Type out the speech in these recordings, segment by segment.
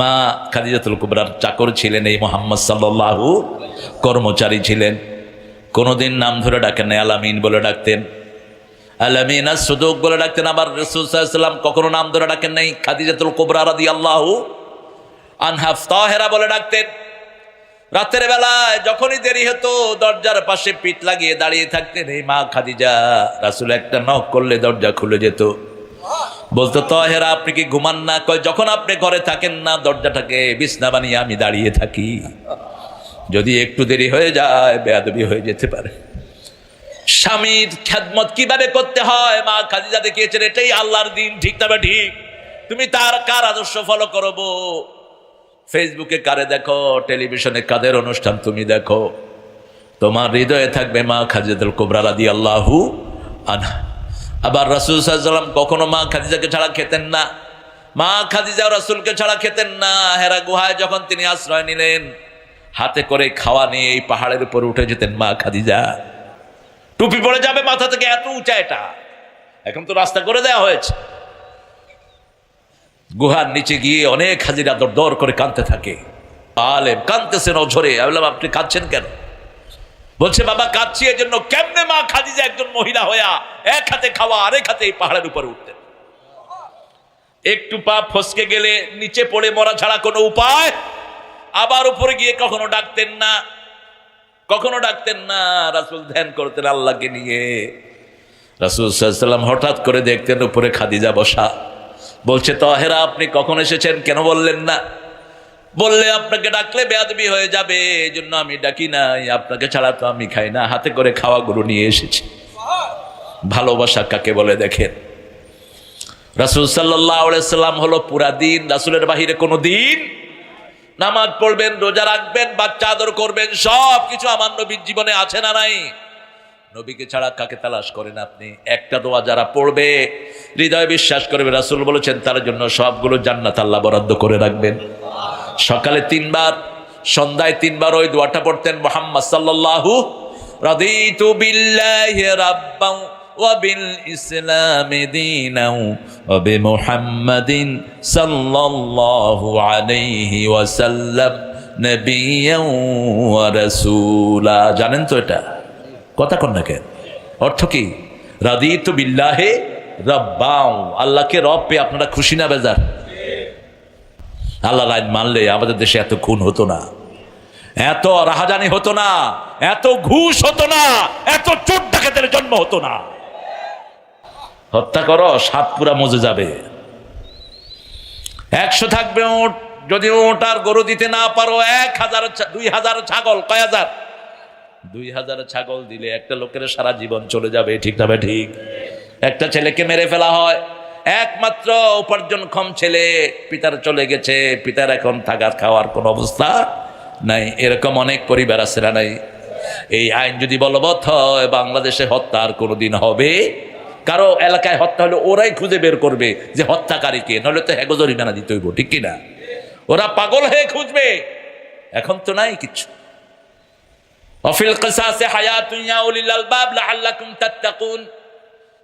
মা খাদিজাতুল কুবরার চাকর ছিলেন এই মোহাম্মদ সাল্লাল্লাহু কর্মচারী ছিলেন। কোনোদিন নাম ধরে ডাকেন না আলামিন বলে ডাকতেন। আলামিন সুযোগ বলে ডাকতেন, আবার রসুলাম কখনো নাম ধরে ডাকেন নাই। খাদিজাতুল কুবরা রাদি আল্লাহু আনহাফ তাহেরা বলে ডাকতেন। রাতের বেলায় যখনই দেরি হতো, দরজার পাশে পিঠ লাগিয়ে দাঁড়িয়ে থাকতেন। এই মা খাদিজা রাসুল একটা নখ করলে দরজা খুলে যেত। বলতো, তহেরা, আপনি কি ঘুমান না? কয়, যখন আপনি ঘরে থাকেন না, দরজাটাকে বিছনা বানিয়ে আমি দাঁড়িয়ে থাকি। যদি একটু দেরি হয়ে যায়, বেয়াদবি হয়ে যেতে পারে। স্বামীর খ্যাদমত কীভাবে করতে হয়? মা খাদিজা দেখিয়েছেন, এটাই আল্লাহর দিন, ঠিক তবে ঠিক? তুমি তার কার আদর্শ ফলো করব? ফেসবুকে, কারে দেখো? টেলিভিশনে কাদের অনুষ্ঠান তুমি দেখো? তোমার হৃদয়ে থাকবে মা খাদিজাতুল কোবরা রাদি আল্লাহু আনহা। আবার রাসুল সাল্লাম কখনো মা খাদিজাকে ছাড়া খেতেন না। মা খাদিজা রাসুলকে ছাড়া খেতেন না। হেরা গুহায় যখন তিনি আশ্রয় নিলেন, হাতে করে খাওয়া নিয়ে এই পাহাড়ের উপর উঠে যেতেন মা খাদিজা। টুপি পড়ে যাবে, মাথা থেকে এত উঁচা এটা। এখন তো রাস্তা করে দেওয়া হয়েছে। গুহার নিচে গিয়ে অনেক হাজিরা দর দর করে কাঁদতে থাকে। আলেম কাঁদতেছেন অঝরে আমি আপনি কাঁদছেন কেন? বলছে, বাবা, কাঁদছি এই জন্য কেমনে মা খাদিজা একজন মহিলা হইয়া এক হাতে খাওয়া আরেক হাতে এই পাহাড়ের উপরে উঠতেন একটু পা ফসকে গেলে নিচে পড়ে মরা ছাড়া কোনো উপায়? আবার উপরে গিয়ে কখনো ডাকতেন না। কখনো ডাকতেন না, রাসুল ধ্যান করতেন আল্লাহকে নিয়ে। রাসুল সাল্লাম হঠাৎ করে দেখতেন উপরে খাদিজা বসা। বলছে, তহেরা, আপনি কখন এসেছেন? কেন বললেন না। বললে আপনাকে ডাকলে বেয়াদবি হয়ে যাবে এই জন্য আমি ডাকি নাই। আপনাকে ছাড়া তো আমি খাই না। হাতে করে খাওয়া খাওয়াগুলো নিয়ে এসেছি। ভালোবাসা কাকে বলে দেখেন? রাসুল সাল্লাম হলো পুরা দিন, রাসুলের বাহিরে কোনো দিন নামাজ পড়বেন, রোজা রাখবেন, বাচ্চা আদর করবেন সব কিছু আমার নবীর জীবনে আছে না নাই? নবীকে ছাড়া কাকে তালাশ করেন আপনি? একটা দোয়া যারা পড়বে, হৃদয় বিশ্বাস করবে, রাসুল বলেছেন, তার জন্য সবগুলো জান্নাত আল্লাহ বরাদ্দ করে রাখবেন। সকালে তিনবার, সন্ধ্যায় তিনবার ওই দোয়াটা পড়তেন মোহাম্মদ রাসূলা। জানেন তো এটা? কথা কন কেন? অর্থ কি? রাদিতু বিল্লাহে রব্বাও আল্লাহকে রব পেয়ে আপনারা খুশি না বেজার? আল্লাহ আইন মানলে আমাদের দেশে এত খুন হতো না, এত রাহাজানি হতো না, এত ঘুষ হতো না, এত চোট ডাকাতের জন্ম হতো না। হত্যা করো সাত পুরা মজে যাবে। একশো থাকবে ওট, যদি ওট আর গরু দিতে না পারো, এক হাজার দুই হাজার ছাগল, কয় হাজার? দুই হাজার ছাগল দিলে একটা লোকের সারা জীবন চলে যাবে, ঠিক না ঠিক? একটা ছেলেকে মেরে ফেলা হয় একমাত্র উপার্জনক্ষম ছেলে পিতার চলে গেছে, পিতার এখন থাকার খাওয়ার কোনো অবস্থা নাই। এরকম অনেক পরিবার আছে না নাই? এই আইন যদি বলবৎ হয়, বাংলাদেশে হত্যা আর কোনোদিন হবে? কারও এলাকায় হত্যা হলে ওরাই খুঁজে বের করবে যে হত্যাকারীকে নইলে তো হেগো জরিমানা দিতে হইব, ঠিক কিনা? ওরা পাগল হয়ে খুঁজবে। এখন তো নাই কিছু। অফিল কিসাসে হায়াতুন ইয়া উলিল আলবাব লাআল্লাকুম তাত্তাকুন।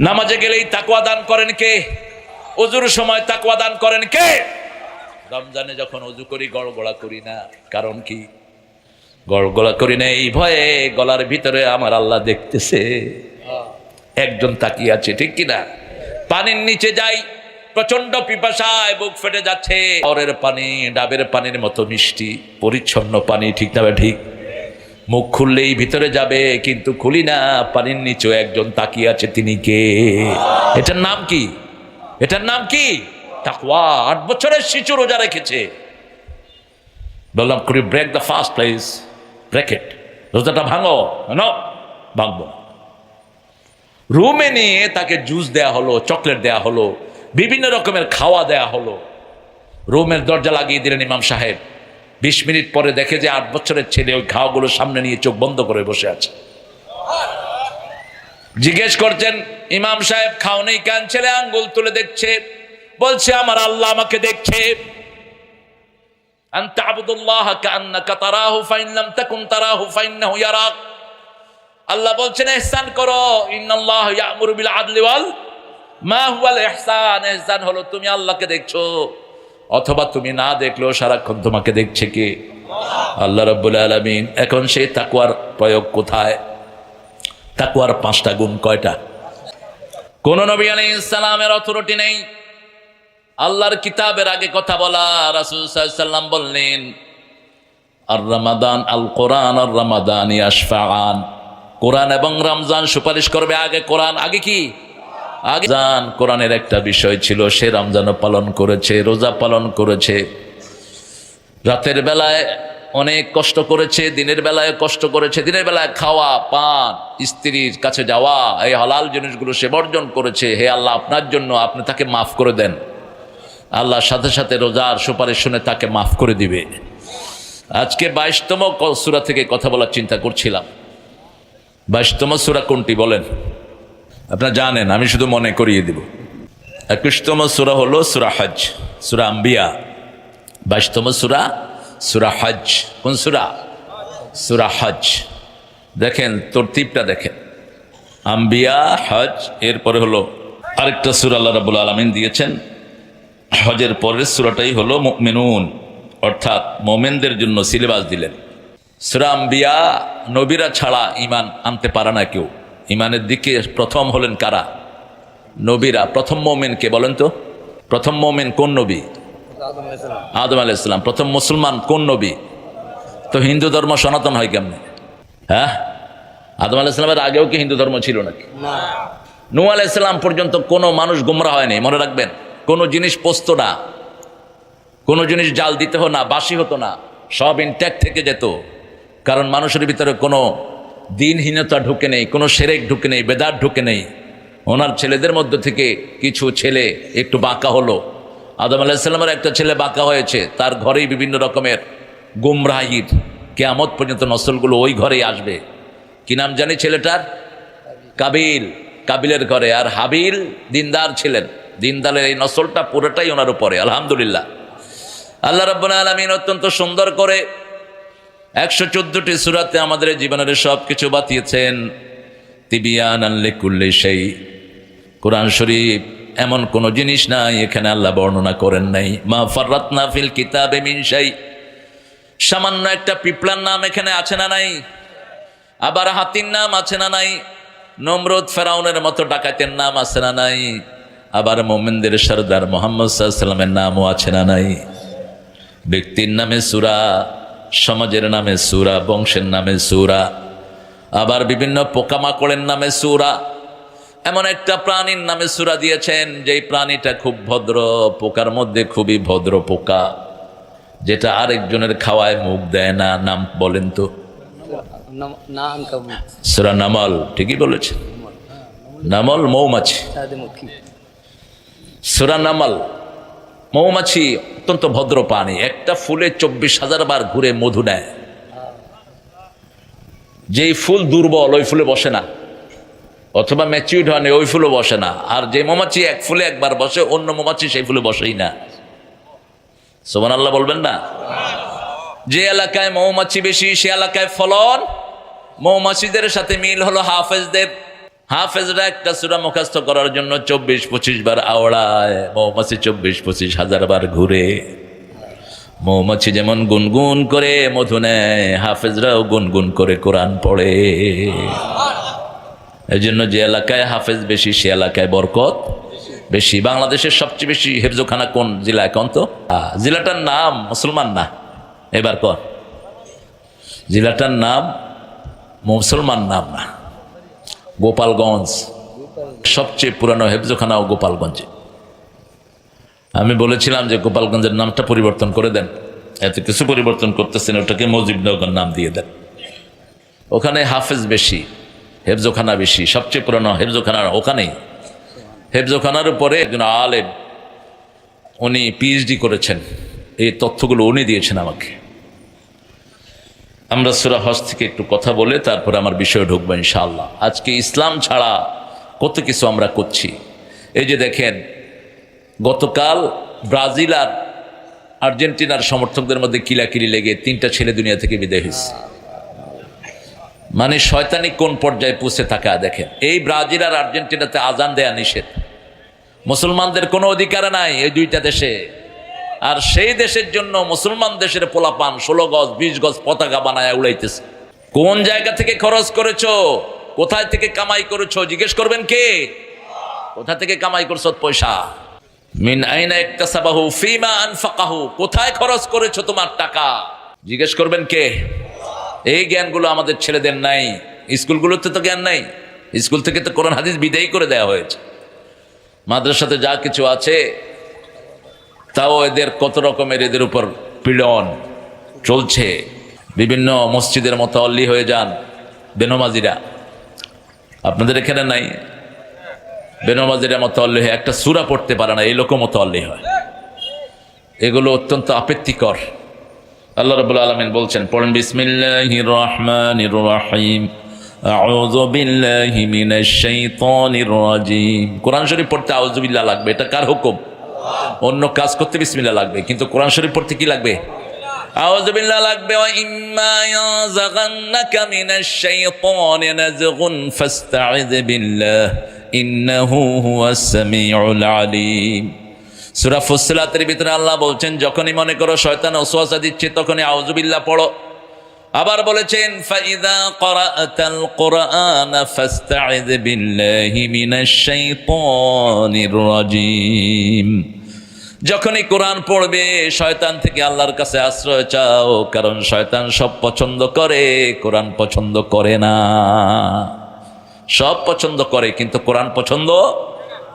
নামাজে গেলেই তাকুয়া দান করেন কে? অজুর সময় তাকুয়া দান করেন কে? রমজানে যখন অজু করি গড়গড়া করি না। কারণ কি? গড়গড়া করি না, এই ভয়ে গলার ভিতরে আমার আল্লাহ দেখতেছে। একজন তাকিয়ে আছে, ঠিক কিনা? পানির নিচে যাই প্রচণ্ড পিপাসায় বুক ফেটে যাচ্ছে। অরের পানি, ডাবের পানির মতো মিষ্টি, পরিচ্ছন্ন পানি, ঠিক না ঠিক? মুখ খুললেই ভিতরে যাবে, কিন্তু খুলি না, পানির নিচেও একজন তাকিয়ে আছে তিনি কে? এটার নাম কি? এটার নাম কি? তাকওয়া, আট বছরের শিশু রোজা রেখেছে। বললাম করি break the first place bracket রোজাটা ভাঙো। ন ভাঙবো রুমে নিয়ে তাকে জুস দেয়া হলো, চকলেট দেয়া হলো, বিভিন্ন রকমের খাওয়া দেয়া হলো। রুমের দরজা লাগিয়ে দিলেন ইমাম সাহেব। বিশ মিনিট পরে দেখে যে আট বছরের ছেলে ওই ঘাওগুলো সামনে নিয়ে চোখ বন্ধ করে বসে আছে। জিজ্ঞেস করছেন, ইমাম সাহেব, খাও নেই কান? ছেলে আঙ্গুল তুলে দেখছে। বলছে, আমার আল্লাহ আমাকে দেখছে। আল্লাহ বলছেন দেখছ। অথবা তুমি না দেখলেও সারাক্ষণ তোমাকে দেখছে কে? আল্লাহ রাব্বুল আলামিন। এখন সেই তাকওয়ার প্রয়োগ কোথায়? তাকওয়ার পাঁচটা গুণ কয়টা? কোন নবী আলাইহিস সালামের অথরিটি নেই। আল্লাহর কিতাবের আগে কথা বলা রাসূল সাল্লাম বললেন, আর রমাদান, আল কোরআন, আর রমাদান ইয়াশফাআন। কোরআন এবং রমজান সুপারিশ করবে আগে। কোরআন আগে কি? আগে জান, কোরআনের একটা বিষয় ছিল, সে রমজানও পালন করেছে, রোজা পালন করেছে। রাতের বেলায় অনেক কষ্ট করেছে, দিনের বেলায় কষ্ট করেছে, দিনের বেলায় খাওয়া, পান, স্ত্রীর কাছে যাওয়া, এই হালাল জিনিসগুলো সে বর্জন করেছে। হে আল্লাহ, আপনার জন্য আপনি তাকে মাফ করে দেন। আল্লাহ সাথে সাথে রোজার সুপারিশ শুনে তাকে মাফ করে দিবে। আজকে বাইশতম সুরা থেকে কথা বলার চিন্তা করছিলাম। বাইশতম সুরা কোনটি বলেন? আপনারা জানেন, আমি শুধু মনে করিয়ে দিব। একুশতম সুরা হলো সুরা হজ সুরা আম্বিয়া। বাইশতম সুরা সুরা হজ কোন সুরা? সুরা হজ দেখেন, তরতিবটা দেখেন। আম্বিয়া হজ এরপরে হলো আরেকটা সুরা আল্লাহ রাবুল আলমিন দিয়েছেন। হজের পরের সুরাটাই হলো মেনুন অর্থাৎ মোমেনদের জন্য সিলেবাস দিলেন। সুরা আম্বিয়া, নবীরা ছাড়া ইমান আনতে পারে না কেউ। ইমানের দিকে প্রথম হলেন কারা? নবীরা। প্রথম মোমেন কে বলেন তো? প্রথম মোমেন কোন নবী? আদম আলাইসালাম প্রথম মুসলমান কোন নবী? তো হিন্দু ধর্ম সনাতন হয় কেমনে? হ্যাঁ? আদম আলাইসালামের আগেও কি হিন্দু ধর্ম ছিল নাকি? নু। আলাইসালাম পর্যন্ত কোনো মানুষ গুমরা হয়নি মনে রাখবেন। কোনো জিনিস পোস্ত না। কোনো জিনিস জাল দিতে হতো না বাসি হতো না। সব ইনট্যাক্ট থেকে যেত। কারণ মানুষের ভিতরে কোনো দিনহীনতা ঢুকে নেই, কোনো সেরেক ঢুকে নেই বেদার ঢুকে নেই। ওনার ছেলেদের মধ্য থেকে কিছু ছেলে একটু বাঁকা হলো। আদম আলাহিসাল্লামের একটা ছেলে বাঁকা হয়েছে, তার ঘরেই বিভিন্ন রকমের গুমরাহির কেয়ামত পর্যন্ত নসলগুলো ওই ঘরেই আসবে। কি নাম জানি ছেলেটার? কাবিল, কাবিলের ঘরে। আর হাবিল দিনদার ছিলেন। দিনদারের এই নসলটা পুরোটাই ওনার উপরে, আলহামদুলিল্লাহ। আল্লাহ রব্বুল আলমিন অত্যন্ত সুন্দর করে একশো চোদ্দটি সুরাতে আমাদের জীবনের সব কিছু বাতিয়েছেন। তিবিয়ান আনলে কুল্লে সেই কোরআন শরীফ এমন কোন জিনিস নাই, এখানে আল্লাহ বর্ণনা করেন নাই। মা ফররাত নাফিল কিতাবে মিনসাই সামান্য একটা পিপলার নাম এখানে আছে না নাই? আবার হাতির নাম আছে না নাই? নমরুদ ফেরাউনের মতো ডাকাতের নাম আছে না নাই? আবার মোমেনদের সর্দার মোহাম্মদ সাল্লামের নামও আছে না নাই? ব্যক্তির নামে সুরা সমাজের নামে সুরা বংশের নামে সুরা আবার বিভিন্ন পোকামাকড়ের নামে সুরা। এমন একটা প্রাণীর নামে সুরা দিয়েছেন যেই প্রাণীটা খুব ভদ্র পোকার মধ্যে খুবই ভদ্র পোকা যেটা আরেকজনের খাওয়ায় মুখ দেয় না নাম বলেন তো। সুরা নামল ঠিকই বলেছেন। নামল মৌমাছি। সুরা নামাল মৌমাছি অত্যন্ত ভদ্র প্রাণী। একটা ফুলে চব্বিশ হাজার বার ঘুরে মধু নেয়। যেই ফুল দুর্বল, ওই ফুলে বসে না। অথবা ম্যাচিউড হয়নি, ওই ফুলে বসে না। আর যে মৌমাছি এক ফুলে একবার বসে, অন্য মৌমাছি সেই ফুলে বসেই না। সোমান আল্লাহ বলবেন না? যে এলাকায় মৌমাছি বেশি, সে এলাকায় ফলন। মৌমাছিদের সাথে মিল হলো হাফেজদের হাফেজরা একটা সুরা মুখাস্ত করার জন্য চব্বিশ পঁচিশ বার আওড়ায়, মৌমাছি চব্বিশ পঁচিশ হাজার বার ঘুরে। মৌমাছি যেমন গুনগুন করে মধু নেয়, হাফেজরাও গুনগুন করে কোরআন পড়ে। এই জন্য যে এলাকায় হাফেজ বেশি, সে এলাকায় বরকত বেশি। বাংলাদেশের সবচেয়ে বেশি হেফজোখানা কোন জেলায় কোন তো? জেলাটার নাম মুসলমান না। এবার কর। জেলাটার নাম মুসলমান নাম না। গোপালগঞ্জ, সবচেয়ে পুরানো হেফজোখানাও গোপালগঞ্জে। আমি বলেছিলাম যে গোপালগঞ্জের নামটা পরিবর্তন করে দেন। এত কিছু পরিবর্তন করতেছেন, ওটাকে মজিবনগর নাম দিয়ে দেন। ওখানে হাফেজ বেশি, হেফজোখানা বেশি, সবচেয়ে পুরানো হেফজোখানা ওখানেই। হেফজোখানার উপরে একজন আলেম, উনি পিএইচডি করেছেন। এই তথ্যগুলো উনি দিয়েছেন আমাকে। আমরা সুরা হজ থেকে একটু কথা বলে তারপরে আমার বিষয়ে ঢুকবো ইনশাআল্লাহ। আজকে ইসলাম ছাড়া কত কিছু আমরা করছি? এই যে দেখেন, গতকাল ব্রাজিল আর আর্জেন্টিনার সমর্থকদের মধ্যে কিলাকিলি লেগে তিনটা ছেলে দুনিয়া থেকে বিদায় হয়েছে। মানে শয়তানি কোন পর্যায়ে পুষে থাকা, দেখেন। এই ব্রাজিল আর আর্জেন্টিনাতে আজান দেয়া নিষেধ। মুসলমানদের কোনো অধিকার নাই এই দুইটা দেশে। আর সেই দেশের জন্য মুসলমান দেশের পোলাপান ষোলো গজ, বিশ গজ পতাকা বানায় উড়াইতেছে। কোন জায়গা থেকে খরচ করেছ? কোথায় থেকে কামাই করেছ? জিজ্ঞেস করবেন কে? কোথা থেকে কামাই করছ পয়সা? মিন আইনা ইকতাসাবাহু ফিমা আনফাকাহু। কোথায় খরচ করেছ তোমার টাকা? জিজ্ঞেস করবেন কে? এই জ্ঞানগুলো আমাদের ছেলেদের নাই। স্কুলগুলোতে তো জ্ঞান নাই। স্কুল থেকে তো কোরআন, হাদিস বিদায়ী করে দেওয়া হয়েছে। মাদ্রাসাতে যা কিছু আছে তাও এদের কত রকমের এদের উপর পীড়ন চলছে। বিভিন্ন মসজিদের মতো অল্লি হয়ে যান বেনমাজিরা। আপনাদের এখানে নাই? বেনমাজিরা মতো অল্লি হয়, একটা সুরা পড়তে পারে না, এই লোক মতো অল্লি হয়। এগুলো অত্যন্ত আপেত্তিকর। আল্লাহ রবুল্লা আলমিন বলছেন, পড়েন, বিসমিল্লাহির রহমানির রহিম, আউযু বিল্লাহি মিনাশ শাইতানির রাজিম। কোরআন শরীফ পড়তে আউযু বিল্লাহ লাগবে, এটা কার হুকুম? অন্য কাজ করতে বিসমিল্লাহ লাগবে, কিন্তু কোরআন শরীফ পড়তে কি লাগবে? লাগবে আল্লাহ বলছেন, যখনই মনে করো শয়তান ওসওয়াসা দিচ্ছে, তখনই আউযুবিল্লাহ পড়ো। আবার বলেছেন, ফাইদা করাতাল কোরআন যখনই কোরআন পড়বে, শয়তান থেকে আল্লাহর কাছে আশ্রয় চাও, কারণ শয়তান সব পছন্দ করে, কোরআন পছন্দ করে না। সব পছন্দ করে, কিন্তু কোরআন পছন্দ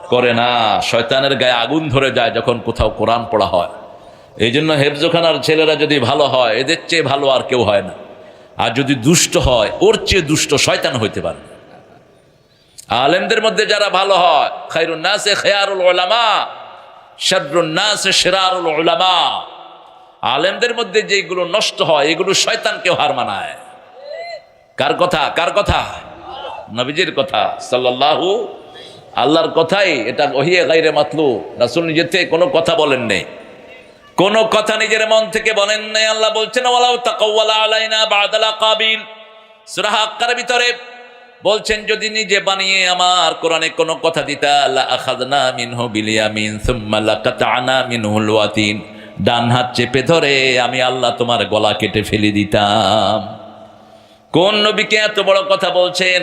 করে না। শয়তানের গায়ে আগুন ধরে যায় যখন কোথাও কোরআন পড়া হয়। এই জন্য হেফজোখানার ছেলেরা যদি ভালো হয়, এদের চেয়ে ভালো আর কেউ হয় না। আর যদি দুষ্ট হয়, ওর চেয়ে দুষ্ট শয়তান হইতে পারে। আলেমদের মধ্যে যারা ভালো হয়, খাইরুন নাসে খেয়ারুল ওলামা শাররুন নাসে শেরারুল ওলামা আলেমদের মধ্যে যেগুলো নষ্ট হয়, এগুলো শয়তানকেও হার মানায়। কার কথা? কার কথা? নবীজির কথা, সাল্লাল্লাহু আল্লাহর কথাই, এটা ওহিয়ে গাইরে মাতলু রাসুল নিজের থেকে কোনো কথা বলেন নেই কোনো কথা নিজের মন থেকে বলেন নাই। আল্লাহ বলছেন, ওয়ালাউ তাকাওয়ালা আলাইনা বাদালা কাবিল সূরা হাক্কার ভিতরে বলছেন, যদি নিজে বানিয়ে আমার কোরআনে কোনো কথা দিতা, লা আখাযনা মিনহু বিলিয়ামিন সুম্মা লাকাতানা মিনহুল ওয়াতিন। ডান হাত চেপে ধরে আমি আল্লাহ তোমার গলা কেটে ফেলে দিতাম। কোন নবীকে এত বড় কথা বলছেন?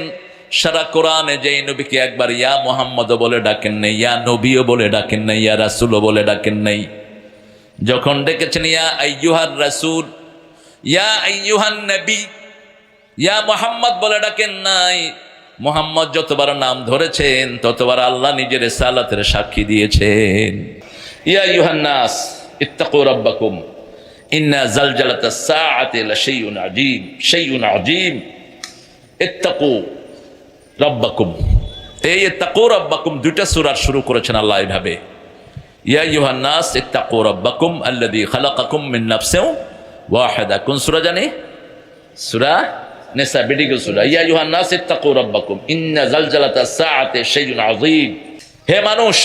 সারা কোরআনে যে নবীকে একবার ইয়া মোহাম্মদ বলে ডাকেন নাই, ইয়া নবীও বলে ডাকেন নাই, ইয়া রাসুলও বলে ডাকেন নাই। যখন ডেকেছেন, ইয়া আইয়ুহার রাসুল, ইয়া আইয়ুহান নবী, ইয়া মোহাম্মদ, বলে ডাকেন, নাই। মোহাম্মদ যতবার নাম ধরেছেন, ততবার আল্লাহ নিজের সালাতের সাক্ষী দিয়েছেন। ইয়া ইউহান্নাস ইত্তাকু রাব্বাকুম, ইন্না জালজালাতা সাআতি লাশাইউন আজীম শাইউন আজীম ইত্তাকু রাব্বাকুম। এই ইত্তাকু রাব্বাকুম দুইটা সূরা শুরু করেছেন আল্লাহ এইভাবে ইয়া ইউহান্নাস ইত্তাকু রাব্বাকুম আল্লাযী খালাকাকুম মিন নাফসিন ওয়াহিদা কোন সূরা জানি? সূরা নিসা বিডিগো সূরা। ইয়া ইউহান্নাস ইত্তাকু রাব্বাকুম ইন্না জালজালাতা সাআতি শাইউন আযীম হে মানুষ,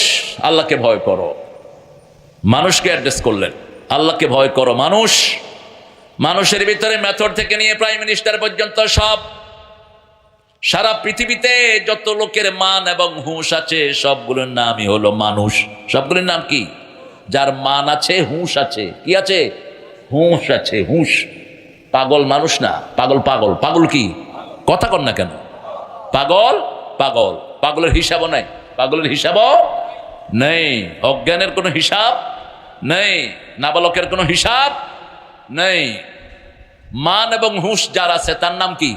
আল্লাহকে ভয় করো। মানুষকে অ্যাড্রেস করলেন। আল্লাহকে ভয় করো, মানুষ। মানুষের ভিতরে মেথড থেকে নিয়ে প্রাইম মিনিস্টার পর্যন্ত সব সারা পৃথিবীতে যত লোকের মান এবং হুঁশ আছে, সবগুলোর নামই হলো মানুষ। সবগুলোর নাম কি? যার মান আছে, হুঁশ আছে। কি আছে? হুঁশ আছে, হুঁশ। পাগল মানুষ না, পাগল পাগল। পাগল কি? কথা কর না কেন। পাগল পাগল। পাগলের হিসাবও নাই। পাগলের হিসাবও নেই। অজ্ঞানের কোনো হিসাব নেই। নাবালকের কোনো হিসাব নেই। মান এবং হুঁশ যার আছে, তার নাম কি?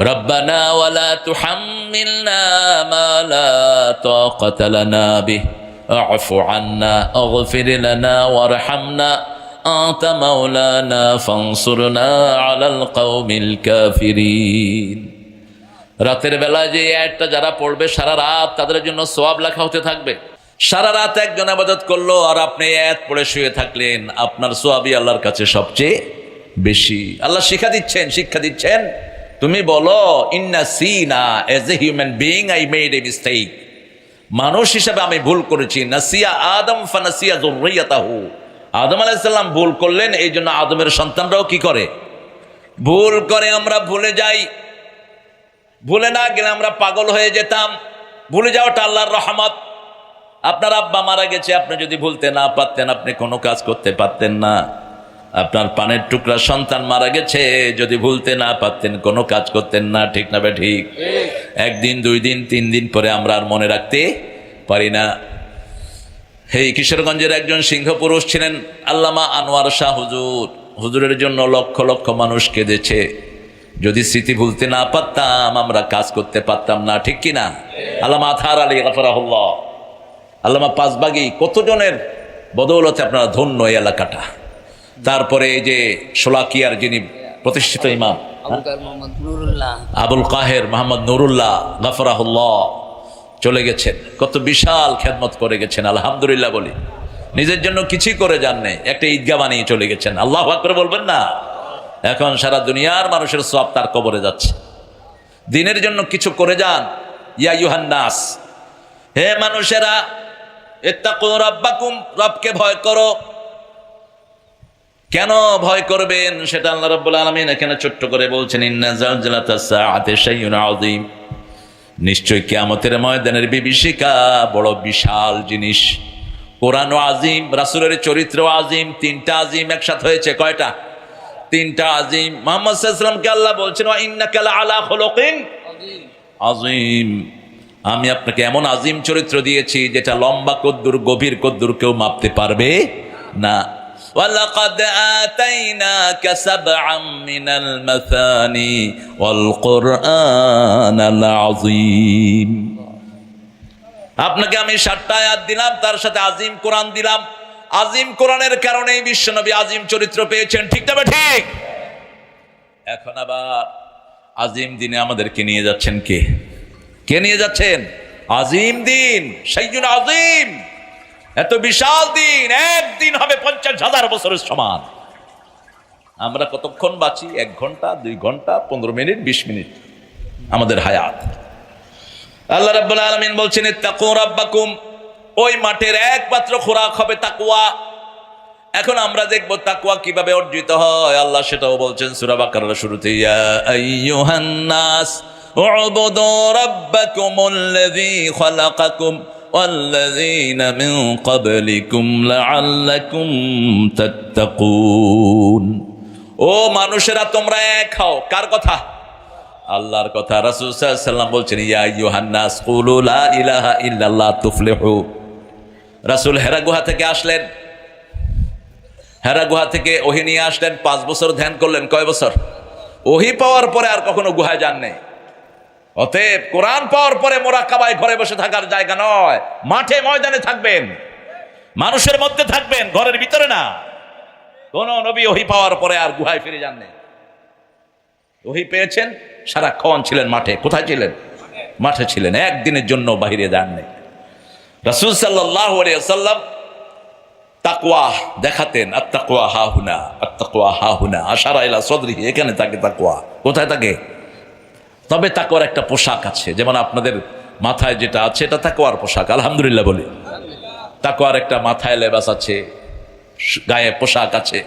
ربنا ولا تحملنا ما لا طاقة لنا به اعف عنا اغفر لنا وارحمنا أنت مولانا فانصرنا على القوم الكافرين রাতের বেলায় যে এই আয়াতটা যারা পড়বে সারা রাত তাদের জন্য সোয়াব লেখা হতে থাকবে সারা রাত একজন আবাদত করলো আর আপনি এই আয়াত পড়ে শুয়ে থাকলেন আপনার সোয়াবই আল্লাহর কাছে সবচেয়ে বেশি আল্লাহ শিক্ষা দিচ্ছেন শিক্ষা দিচ্ছেন তুমি বলো না হিউম্যান আই মেড এ মানুষ হিসাবে আমি ভুল করেছি। নাসিয়া আদম, ফানাসিয়া আদম আলাইসাল্লাম ভুল করলেন, এই জন্য আদমের সন্তানরাও কি করে? ভুল করে আমরা ভুলে যাই। ভুলে না গেলে আমরা পাগল হয়ে যেতাম। ভুলে যাওয়াটা আল্লাহর রহমত। আপনার আব্বা মারা গেছে, আপনি যদি ভুলতে না পারতেন, আপনি কোনো কাজ করতে পারতেন না। আপনার পানের টুকরা সন্তান মারা গেছে, যদি ভুলতে না পারতেন, কোনো কাজ করতেন না, ঠিক না ঠিক? একদিন, দুই দিন, তিন দিন পরে আমরা আর মনে রাখতে পারি না। এই কিশোরগঞ্জের একজন সিংহ পুরুষ ছিলেন আল্লামা আনোয়ার শাহ হুজুর। হুজুরের জন্য লক্ষ লক্ষ মানুষ কেঁদেছে। যদি স্মৃতি ভুলতে না পারতাম, আমরা কাজ করতে পারতাম না, ঠিক কি না আল্লামা আথার আলী গফরাহুল্লাহ। আল্লামা পাঁচবাগি, কতজনের বদৌলতে আপনারা ধন্য এই এলাকাটা? তারপরে এই যে সোলাকিয়ার যিনি প্রতিষ্ঠিত ইমাম আবুল কাহের মোহাম্মদ নুরুল্লাহ গাফরাহুল্লাহ চলে গেছেন। কত বিশাল খেদমত করে গেছেন আলহামদুলিল্লাহ বলি। নিজের জন্য কিছুই করে যান নাই একটা ঈদগাহ বানিয়ে চলে গেছেন। আল্লাহ করে বলবেন না? এখন সারা দুনিয়ার মানুষের সব তার কবরে যাচ্ছে। দিনের জন্য কিছু করে যান ইয়া ইউহান্নাস হে মানুষেরা ইত্তাকু রাব্বাকুম রবকে ভয় করো। কেন ভয় করবেন? সেটা আল্লাহ রাব্বুল আলামিন এখানে ছোট্ট করে বলছেন নিশ্চয় কিয়ামতের ময়দানের বিভীষিকা বড় বিশাল জিনিস। কোরআন আজিম রাসূলের চরিত্র আজিম তিনটা আজিম একসাথে হয়েছে, কয়টা? তিনটা আজিম মোহাম্মদ সাল্লামকে আল্লাহ বলছেন আজিম আমি আপনাকে এমন আজিম চরিত্র দিয়েছি, যেটা লম্বা কদ্দুর, গভীর কদ্দুর কেউ মাপতে পারবে না। ولقد آتيناك سبعا من المثاني والقرآن العظيم আপনাকে আমি সাতটা আয়াত দিলাম তার সাথে আজিম কোরআন দিলাম আজিম কোরআনের কারণে বিশ্বনবী আজিম চরিত্র পেয়েছেন ঠিক তবে ঠিক এখন আবার আজিম দিনে আমাদেরকে নিয়ে যাচ্ছেন কে কে নিয়ে যাচ্ছেন আজিম দিন সেই জন্য আজিম এত বিশাল দিন, একদিন হবে পঞ্চাশ হাজার বছরের সমান। আমরা কতক্ষণ বাঁচি? এক ঘণ্টা, দুই ঘণ্টা, পনেরো মিনিট, বিশ মিনিট। আমাদের হায়াত। আল্লাহ রাব্বুল আলামিন বলছেন তাকু রাব্বাকুম। ওই মাঠের একমাত্র খোরাক হবে তাকুয়া এখন আমরা দেখব তাকুয়া কীভাবে অর্জিত হয়। আল্লাহ সেটাও বলছেন সূরা বাকারার শুরুতে ইয়া আইয়ুহান নাস উবুদু রাব্বাকুমুল্লাযী খালাকাকুম। والذين من قبلكم لعلكم تتقون ও মানুষেরা তোমরা এক হও কার কথা আল্লাহর কথা রাসূল সাল্লাল্লাহু আলাইহি সাল্লাম বলছেন ইয়া ইউহান্নাস কুলু লা ইলাহা ইল্লাল্লাহ তুফলিহু রাসূল হেরা গুহা থেকে আসলেন হেরা গুহা থেকে ওহি নিয়ে আসলেন পাঁচ বছর ধ্যান করলেন কয় বছর ওহি পাওয়ার পরে আর কখনো গুহায় যান নাই অতএব কোরআন পাওয়ার পরে মোরাকাবায় ঘরে বসে থাকার জায়গা নয়। মাঠে ময়দানে থাকবেন। মানুষের মধ্যে থাকবেন, ঘরের ভিতরে না। কোন নবী ওহি পাওয়ার পরে আর গুহায় ফিরে যান ওহি পেয়েছেন, সারাক্ষণ ছিলেন মাঠে। কোথায় ছিলেন? মাঠে ছিলেন। একদিনের জন্য বাহিরে যান নাই রাসুল সাল্লাহ সাল্লাম তাকুয়া দেখাতেন আত্মাকুয়া হা হুনা আত্মাকুয়া হা হুনা আশারা ইলা সদরি এখানে থাকে তাকুয়া কোথায় থাকে? তবে তাকওয়ার একটা পোশাক আছে। যেমন আপনাদের মাথায় যেটা আছে, এটা তাকুয়ার পোশাক, আলহামদুলিল্লাহ বলি। তাকুয়ার একটা মাথায় লেবাস আছে গায়ে পোশাক আছে।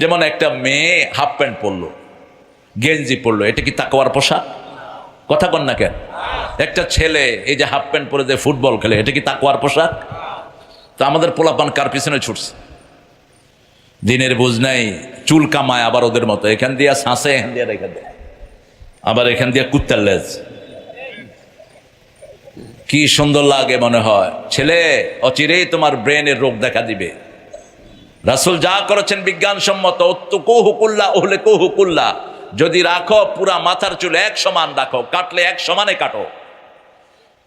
যেমন একটা মেয়ে হাফ প্যান্ট পরলো, গেঞ্জি পরলো, এটা কি তাকুয়ার পোশাক? কথা কন না কেন? একটা ছেলে, এই যে হাফ প্যান্ট পরে যে ফুটবল খেলে, এটা কি তাকুয়ার পোশাক? তো আমাদের পোলাপান কার পিছনে ছুটছে? দিনের বুঝ নাই, চুল কামায় আবার ওদের মতো। এখান দিয়ে শাঁসে এখান দিয়ে রেখে দেয়। আবার এখান দিয়ে কুত্তার লেজ। কি সুন্দর লাগে মনে হয়। ছেলে, অচিরেই তোমার ব্রেনের রোগ দেখা দিবে। রাসুল যা করেছেন বিজ্ঞানসম্মত কৌহুকুল্লা ওহলে কৌহুকুল্লা যদি রাখো, পুরা মাথার চুল এক সমান রাখো, কাটলে এক সমানে কাটো।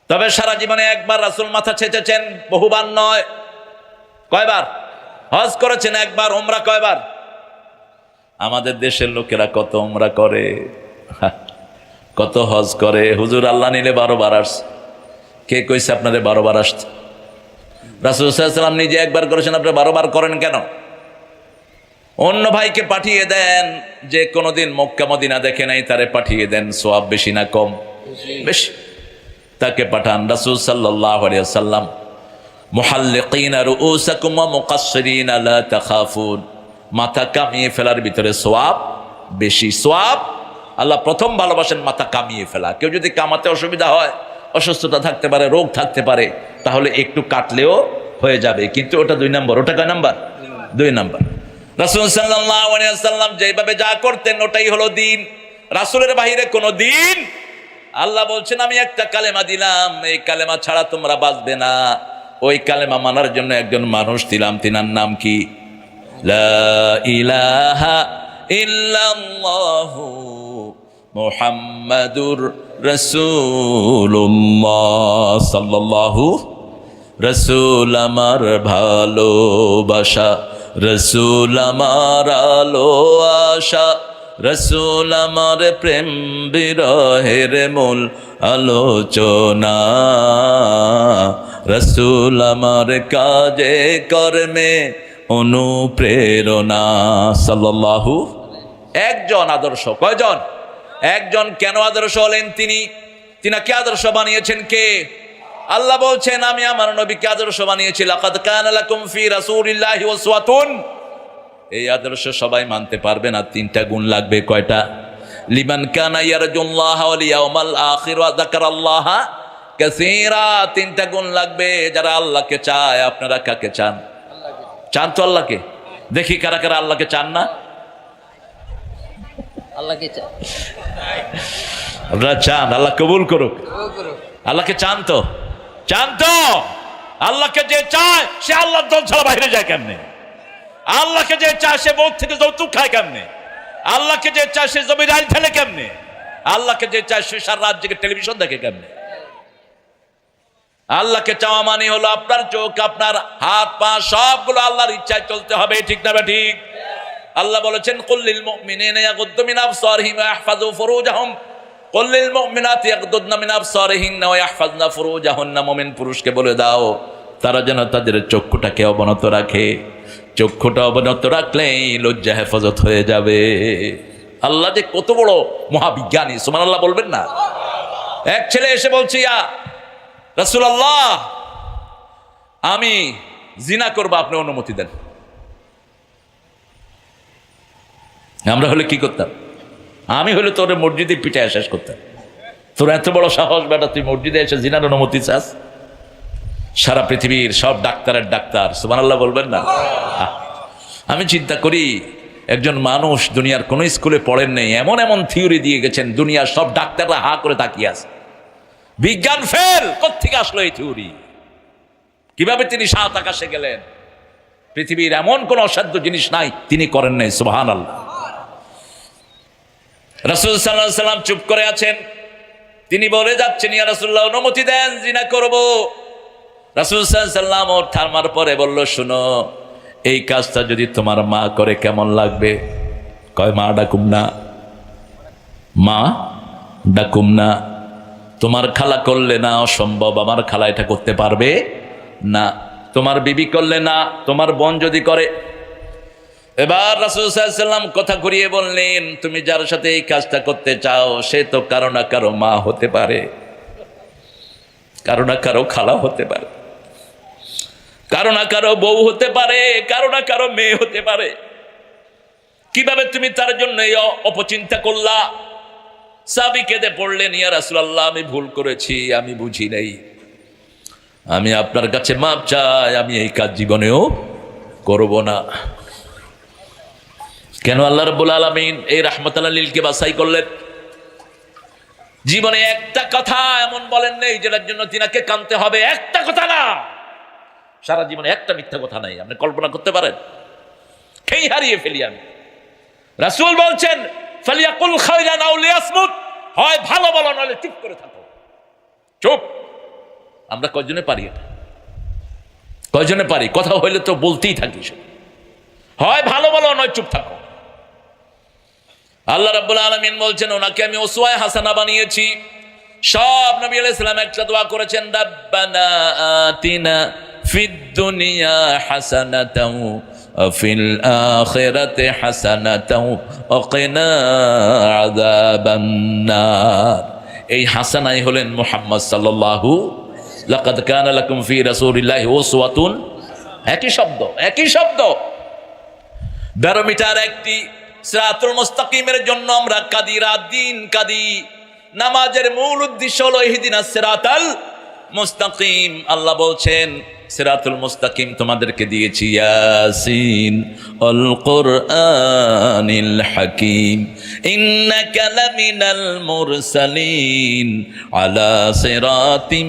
তবে সারা জীবনে একবার রাসুল মাথা ছেঁচেছেন, বহুবার নয়। কয়বার? হজ করেছেন একবার ওমরা কয়বার? আমাদের দেশের লোকেরা কত ওমরা করে। কত হজ করে? হুজুর আল্লাহ নিলে বারো বার কে কইছে আপনাদের বারো বার আসছে? রাসুলাম নিজে একবার করেছেন, আপনি বারো বার করেন কেন? অন্য ভাইকে পাঠিয়ে দেন, যে কোনোদিন মক্কা মদিনা দেখে নাই, তারে পাঠিয়ে দেন, সোয়াব বেশি না কম? বেশ। তাকে পাঠান। রাসুল সাল্লাহ সাল্লাম মাথা কামিয়ে ফেলার ভিতরে সোয়াব বেশি। সোয়াব আল্লাহ প্রথম ভালোবাসেন মাথা কামিয়ে ফেলা। কেউ যদি কামাতে অসুবিধা হয়, অসুস্থতা থাকতে পারে, রোগ থাকতে পারে, তাহলে একটু কাটলেও হয়ে যাবে। কিন্তু ওটা দুই নম্বর। ওটা কয় নাম্বার? দুই নাম্বার। রাসুল সাল্লাম যেভাবে যা করতেন, ওটাই হলো দিন। রাসুলের বাহিরে কোনো দিন আল্লাহ বলছেন, আমি একটা কালেমা দিলাম। এই কালেমা ছাড়া তোমরা বাঁচবে না। ওই কালেমা মানার জন্য একজন মানুষ দিলাম। তিনার নাম কি? ইলাহা ইল্লাল্লাহু মুহাম্মাদুর রাসূলুল্লাহ সাল্লাল্লাহু রসুল আমার ভালোবাসা, রসুল আমার আলো আশা, রসুল আমার প্রেম বিরহের মূল আলোচনা, রসুল আমার কাজে কর্মে অনুপ্রেরণা সাল্লাল্লাহু। একজন আদর্শ, কয়জন? একজন কেন আদর্শ হলেন তিনি? তিনি তিনাকে আদর্শ বানিয়েছেন কে? আল্লাহ বলছেন, আমি আমার নবীকে আদর্শ বানিয়েছি। লাকাদ কানা লাকুম ফি রাসূলিল্লাহি উসওয়াতুন। এই আদর্শ সবাই মানতে পারবে না, তিনটা গুণ লাগবে কয়টা? লিমান কানা ইয়ারজুল্লাহ ওয়াল ইয়াউমাল আখির, ওয়া যাকারাল্লাহ কাসীরা। তিনটা গুণ লাগবে, যারা আল্লাহকে চায়, আপনারা কাকে চান? চান তো আল্লাহকে? দেখি কারা কারা আল্লাহকে চান না? আল্লাহকে চায় আপনারা চান আল্লাহ কবুল করুক। আল্লাহকে চান তো? চান তো? আল্লাহকে যে চায় সে আল্লাহর দল ছাড়া বাইরে যায় কেমনে? আল্লাহকে যে চায় সে বোধ থেকে যৌতুক খায় কেমনে? আল্লাহকে যে চায় সে জমির আইল ফেলে কেমনে? আল্লাহকে যে চায় সে সারা রাত জেগে টেলিভিশন দেখে কেমনে? আল্লাহকে চাওয়া মানে হলো আপনার চোখ আপনার হাত পা সবগুলো আল্লাহর ইচ্ছায় চলতে হবে ঠিক না ঠিক? আল্লাহ বলেছেন কল্লিল মুমিনিনা ইয়াগুদ্দু মিন আবসারিহিম ওয়া ইয়াহফাযু ফুরুজাহুম। কুল্লিল মুমিনাতি ইয়াগুদ্দুনা মিন আবসারিহিন্না ওয়া ইয়াহফাযনা ফুরুজাহুন্না। মুমিন পুরুষকে বলে দাও, তারা যেন তাদের চক্ষুটাকে অবনত রাখে। চক্ষুটা অবনত রাখলেই লজ্জা হেফাজত হয়ে যাবে। আল্লাহ যে কত বড় মহাবিজ্ঞানী সুমান আল্লাহ বলবেন না? এক ছেলে এসে বলছে, ইয়া রাসূলুল্লাহ, আমি জিনা করব, আপনি অনুমতি দেন। আমরা হলে কি করতাম? আমি হলে তোর মসজিদে পিঠায় শেষ করতাম। তোর এত বড় সাহস বেটা, তুই মসজিদে এসে জিনার অনুমতি চাস? সারা পৃথিবীর সব ডাক্তারের ডাক্তার, সুবহানাল্লাহ বলবেন না? আমি চিন্তা করি, একজন মানুষ দুনিয়ার কোনো স্কুলে পড়েন নেই, এমন এমন থিওরি দিয়ে গেছেন, দুনিয়ার সব ডাক্তাররা হা করে তাকিয়ে আছে। বিজ্ঞান ফেল! কোথেকে আসলো এই থিওরি? কীভাবে তিনি সাত আকাশে গেলেন? পৃথিবীর এমন কোন অসাধ্য জিনিস নাই, তিনি করেন নাই সুবাহান আল্লাহ রাসুল সাল্লাহ সাল্লাম চুপ করে আছেন। তিনি বলে যাচ্ছেন, ইয়া রাসুল্লাহ অনুমতি দেন, জিনা করব। রাসুল সাল্লাম ওর থামার পরে বলল, শুনো, এই কাজটা যদি তোমার মা করে কেমন লাগবে? কয়, মা, ডাকুম না। মা, ডাকুম না। তোমার খালা করলে না অসম্ভব, আমার খালা এটা করতে পারবে? না। তোমার বিবি করলে না, তোমার বোন যদি করে। এবার রাসুলসাল্লাম কথা ঘুরিয়ে বললেন, তুমি যার সাথে এই কাজটা করতে চাও, সে তো কারও না কারও মা হতে পারে। কারও না কারও খালা হতে পারে। কারও না কারও বউ হতে পারে, কারও না কারও মেয়ে হতে পারে। কীভাবে তুমি তার জন্য অপচিন্তা করলা? সাবি কেঁদে পড়লেন, ইয়া রাসুলাল্লাহ, আমি ভুল করেছি, আমি বুঝি নাই। আমি আপনার কাছে মাপ চাই, আমি এই কাজ জীবনেও করব না। কেন আল্লাহ রব্বুল আলমিন এই রাহমত আলীলকে বাছাই করলেন? জীবনে একটা কথা এমন বলেন নেই, যেটার জন্য তিনাকে কানতে হবে। একটা কথা না। সারা জীবনে একটা মিথ্যা কথা নাই। আপনি কল্পনা করতে পারেন? খেই হারিয়ে ফেলি আমি। রাসুল বলছেন হয় ভালো বলো নাহলে চুপ করে থাকো। চুপ। আমরা কয়জনে পারি কয়জনে পারি? কথা হইলে তো বলতেই থাকি হয় ভালো বলো, নয় চুপ থাকো। আল্লাহ রাব্বুল আলামিন বলছেন, ওনাকে আমি ওসওয়ায়ে হাসানা বানিয়েছি। সব নবী আলাইহিস সালাম একটা দোয়া করেছেন, রাব্বানা ফিদ দুনিয়া এই হাসানাই হলেন মুহাম্মদ সাল্লাল্লাহু, লাকাদ কানা লাকুম একই শব্দ একই শব্দ। ব্যারোমিটার একটি সিরাতুল মুস্তাকিমের জন্য আমরা কাদি রাত দিন কাদি। নামাজের মূল উদ্দেশ্য হলো ইহদিনা সিরাতাল মুস্তাকিম। আল্লাহ বলছেন সিরাতুল মুস্তাকিম তোমাদেরকে দিয়েছি ইয়াসিন আল কুরআনিল হাকিম। ইন্নাকা লামিনাল মুরসালিন আলা সিরাতিম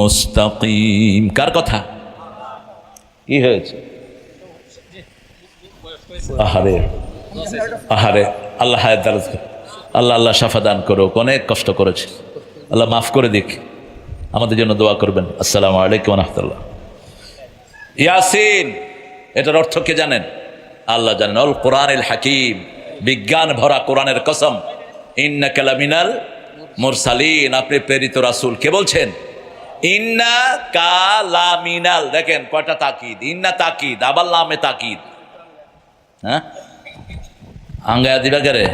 মুস্তাকিম। কার কথা? কি হয়েছে? আহারে। আহারে, আল্লাহ হায়াত দারাজ। আল্লাহ আল্লাহ সাফা দান করো অনেক কষ্ট করেছে। আল্লাহ মাফ করে দিক। আমাদের জন্য দোয়া করবেন। আসসালামু আলাইকুম রহমতুল্লাহ। ইয়াসিন, এটার অর্থ কে জানেন? আল্লাহ জানেন, অল কোরআনিল হাকিম, বিজ্ঞান ভরা কোরআনের কসম ইন্না কালামিনাল মুরসালিন। আপনি প্রেরিত রাসূল, কে বলছেন? ইন্না কালামিনাল দেখেন কয়টা তাকিদ। ইন্না তাকিদ, আবার লামে তাকিদ। হ্যাঁ? আঙ্গায়া দিবা কেরে?